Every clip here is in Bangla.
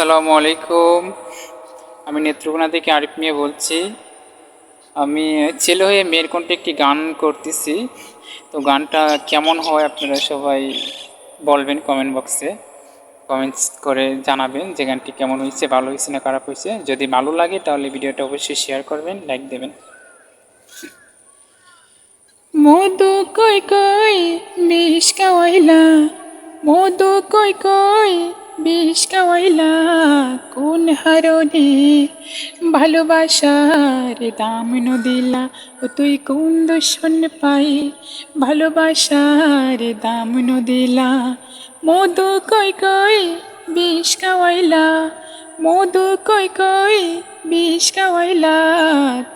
আসসালামু আলাইকুম। আমি নেত্রকোনা থেকে আরিফ মিয়া বলছি। আমি ছেলে হয়ে মেয়ের কণ্ঠে একটি গান করতেছি। তো গানটা কেমন হয় আপনারা সবাই বলবেন কমেন্ট বক্সে কমেন্টস করে জানাবেন যে গানটি কেমন হয়েছে, ভালো হয়েছে না খারাপ হয়েছে। যদি ভালো লাগে তাহলে ভিডিওটা অবশ্যই শেয়ার করবেন লাইক দেবেন। মধু কই কই বিষ কাওয়াইলা, মধু কই কই বিষ কাওয়াইলা কোন হারণে? ভালোবাসার দাম দিলা ও তুই কোন দূষণ পাই? ভালোবাসার দাম দিলা মধু কই কই বিষ কাওয়াইলা মধু কই কই বিষ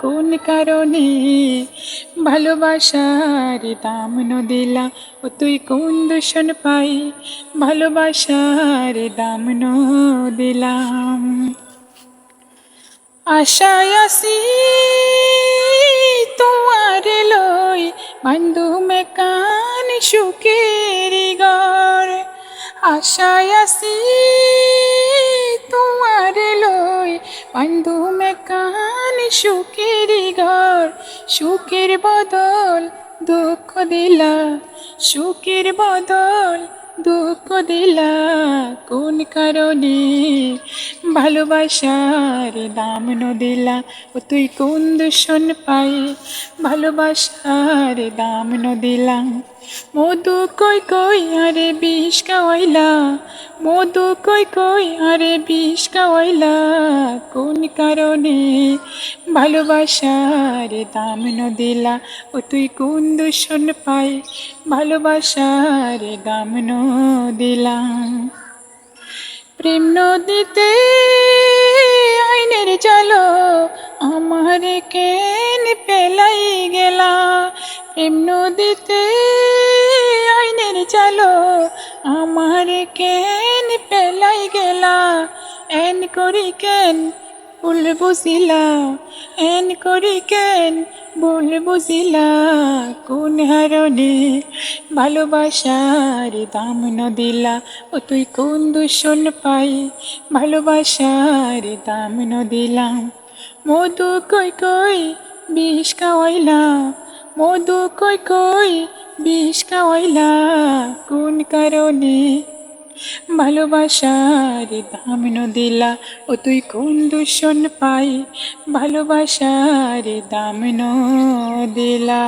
কোন কারণে? ভালোবাসার দাম দিলা ও তুই কোন দূষণ পাই? ভালোবাসার দাম দিলাম আশায় আসি তোমার লই, বান্ধু মে কান সুখের গর আশায় আসি তোমার লই, বান্ধু মে কান সুখের ঘর, সুখের বদল দুঃখ দিলা, সুখের বদল দুঃখ দিলা। কোন কারণে ভালোবাসার দাম ন দিলা? ও তুই কোন দূষণ পাই ভালোবাসার দাম ন দিলাম মধু কই কই আরে বিষ কাওয়াইলা মধু কই কই, আরে বিষ কাওয়াইলা কোন কারণে? ভালোবাসার দাম দিলা। ও তুই কোন দূষণ পাই? ভালোবাসার দাম দিলাম প্রেম নদীতে আইনের চলো, আমার কেন পেলাই গেলা? প্রেম নদীতে আইনের চলো, আমার কেন পেলাই গেলা, এন করি কেন ভুল বুঝিলা, এন করি কেন ভুল বুঝিলা, কোন হারণে ভালোবাসার দাম ন দিলা, ও তুই কোন দূষণ পাই ভালোবাসার দাম ন দিলাম মধু কই কই বিষ কাওয়াইলা মধু কই কই বিষ কাওয়াইলা কোন কারণে ভালোবাসার দাম দিলা ও তুই কোন দূষণ পাই? ভালোবাসার দাম দিলা।